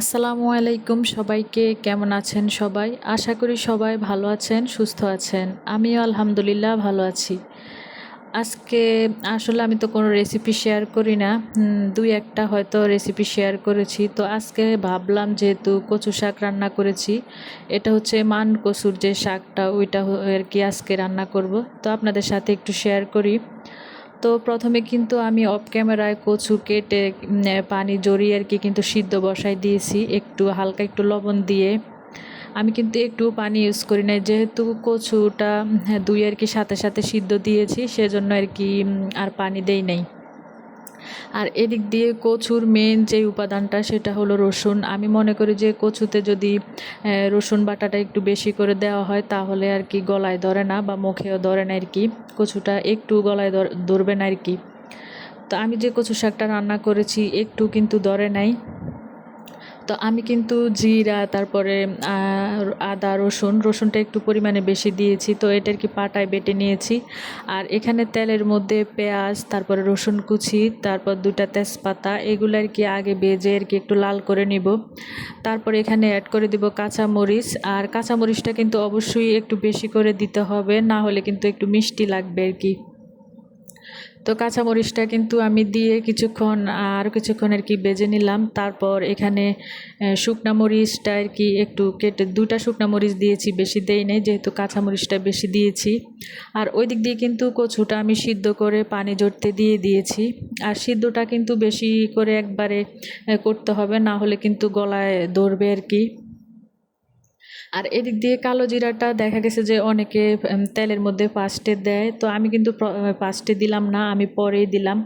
আসসালামু আলাইকুম সবাইকে, কেমন আছেন সবাই? আশা করি সবাই ভালো আছেন, সুস্থ আছেন। আমিও আলহামদুলিল্লাহ ভালো আছি। আজকে আসলে আমি তো কোনো রেসিপি শেয়ার করি না। দুই একটা হয়তো রেসিপি শেয়ার করেছি। তো আজকে ভাবলাম যেহেতু কচু শাক রান্না করেছি, এটা হচ্ছে মান কচুর যে শাকটা, ওইটা আর কি আজকে রান্না করব। তো আপনাদের সাথে একটু শেয়ার করি। তো প্রথমে কিন্তু আমি অফ ক্যামেরায় কচু কেটে পানি জড়িয়ে আর কি কিন্তু সিদ্ধ বসাই দিয়েছি। একটু হালকা একটু লবণ দিয়ে। আমি কিন্তু একটু পানি ইউজ করি না যেহেতু কচুটা হ্যাঁ, দুই আর কি সাথে সাথে সিদ্ধ দিয়েছি সেজন্য আর কি আর পানি দেই নাই। আর এদিক দিয়ে কচুর মেন যে উপাদানটা সেটা হলো রসুন। আমি মনে করি যে কচুতে যদি রসুন বাটাটা একটু বেশি করে দেওয়া হয় তাহলে আর কি গলায় ধরে না বা মুখেও ধরে না আর কি। কচুটা একটু গলায় ধর- ধরবে না আর কি। তো আমি যে কচু শাকটা রান্না করেছি একটু কিন্তু ধরে নাই। তো আমি কিন্তু জিরা, তারপরে আদা, রসুন, রসুনটা একটু পরিমাণে বেশি দিয়েছি। তো এটার কি পাটায় বেটে নিয়েছি। আর এখানে তেলের মধ্যে পেঁয়াজ, তারপরে রসুন কুচি, তারপর দুটা তেজপাতা, এগুলো আর কি আগে ভেজে আর কি একটু লাল করে নিব। তারপরে এখানে অ্যাড করে দিব কাঁচামরিচ। আর কাঁচামরিচটা কিন্তু অবশ্যই একটু বেশি করে দিতে হবে, না হলে কিন্তু একটু মিষ্টি লাগবে আর কি। তো কাঁচামরিচটা কিন্তু আমি দিয়ে কিছুক্ষণ আর কিছুক্ষণ আর কি বেজে নিলাম। তারপর এখানে শুকনা মরিচটা আর কি একটু কেটে দুটা শুকনা মরিচ দিয়েছি, বেশি দেই নাই যেহেতু কাঁচামরিচটা বেশি দিয়েছি। আর ওই দিক দিয়ে কিন্তু কচুটা আমি সিদ্ধ করে পানি জড়তে দিয়ে দিয়েছি। আর সিদ্ধটা কিন্তু বেশি করে একবারে করতে হবে, না হলে কিন্তু গলায় ধরবে আর কি। আর এদিক দিয়ে কালো জিরাটা দেখা গেছে যে অনেকে তেলের মধ্যে ফার্স্টে দেয়। তো আমি কিন্তু ফার্স্টে দিলাম না, আমি পরেই দিলাম।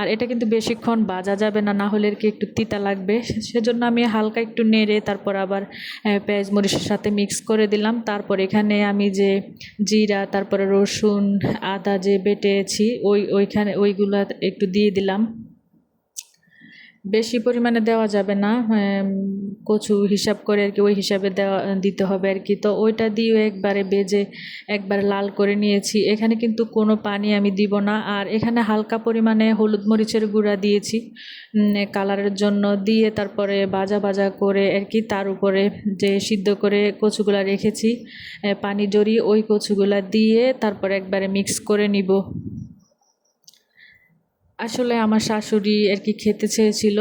আর এটা কিন্তু বেশিক্ষণ বাজা যাবে না না হলে কি একটু তিতা লাগবে। সেজন্য আমি হালকা একটু নেড়ে তারপর আবার পেঁয়াজ মরিচের সাথে মিক্স করে দিলাম। তারপর এখানে আমি যে জিরা, তারপরে রসুন, আদা যে বেটেছি, ওই, ওইখানে, ওইগুলো একটু দিয়ে দিলাম। বেশি পরিমাণে দেওয়া যাবে না কচু হিসাব করে আর কি ওই হিসাবে দেওয়া, দিতে হবে আর কি। তো ওইটা দিয়ে একবারে বেজে একবার লাল করে নিয়েছি। এখানে কিন্তু কোনো পানি আমি দিব না। আর এখানে হালকা পরিমাণে হলুদ মরিচের গুঁড়া দিয়েছি কালারের জন্য। দিয়ে তারপরে বাজা বাজা করে আর কি তার উপরে যে সিদ্ধ করে কচুগুলা রেখেছি পানি জড়িয়ে ওই কচুগুলা দিয়ে তারপরে একবারে মিক্স করে নিব। আসলে আমার শাশুড়ি আর কি খেতে চেয়েছিল।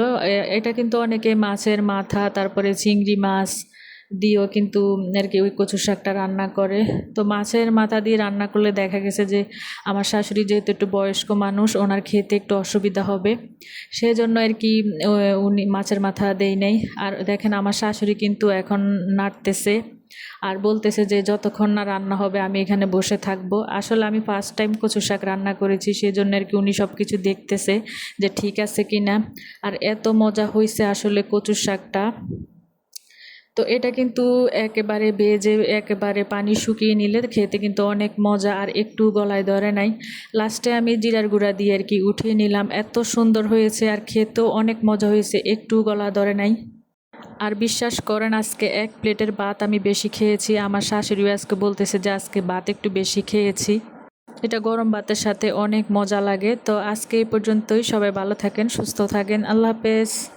এটা কিন্তু অনেকে মাছের মাথা, তারপরে চিংড়ি মাছ দিয়েও কিন্তু আর কি ওই কচু শাকটা রান্না করে। তো মাছের মাথা দিয়ে রান্না করলে দেখা গেছে যে আমার শাশুড়ি যেহেতু একটু বয়স্ক মানুষ, ওনার খেতে একটু অসুবিধা হবে। সেই জন্য আর কি উনি মাছের মাথা দেই নাই। আর দেখেন আমার শাশুড়ি কিন্তু এখন নাড়তেছে। আর বলতেছে যে, যতক্ষণ না রান্না হবে, আমি এখানে বসে থাকব। আসলে আমি ফার্স্ট টাইম কচু শাক রান্না করেছি সেই জন্য আর কি উনি সব কিছু দেখতেছে যে, ঠিক আছে কি না আর এত মজা হয়েছে আসলে কচু শাকটা। তো এটা কিন্তু একেবারে বেজে একেবারে পানি শুকিয়ে নিলে খেতে কিন্তু অনেক মজা, আর একটু গলায় ধরে নাই। লাস্টে আমি জিরার গুঁড়া দিয়ে আর কি উঠিয়ে নিলাম। এত সুন্দর হয়েছে আর খেতেও অনেক মজা হয়েছে, একটু গলা ধরে নাই। আর বিশ্বাস করেন, আজকে এক প্লেটের ভাত আমি বেশি খেয়েছি। আমার শাশুড়িও আজকে বলতেছে যে, আজকে ভাত একটু বেশি খেয়েছি। এটা গরম ভাতের সাথে অনেক মজা লাগে। তো আজকে এই পর্যন্তই। সবাই ভালো থাকেন, সুস্থ থাকেন। আল্লাহ হাফেজ।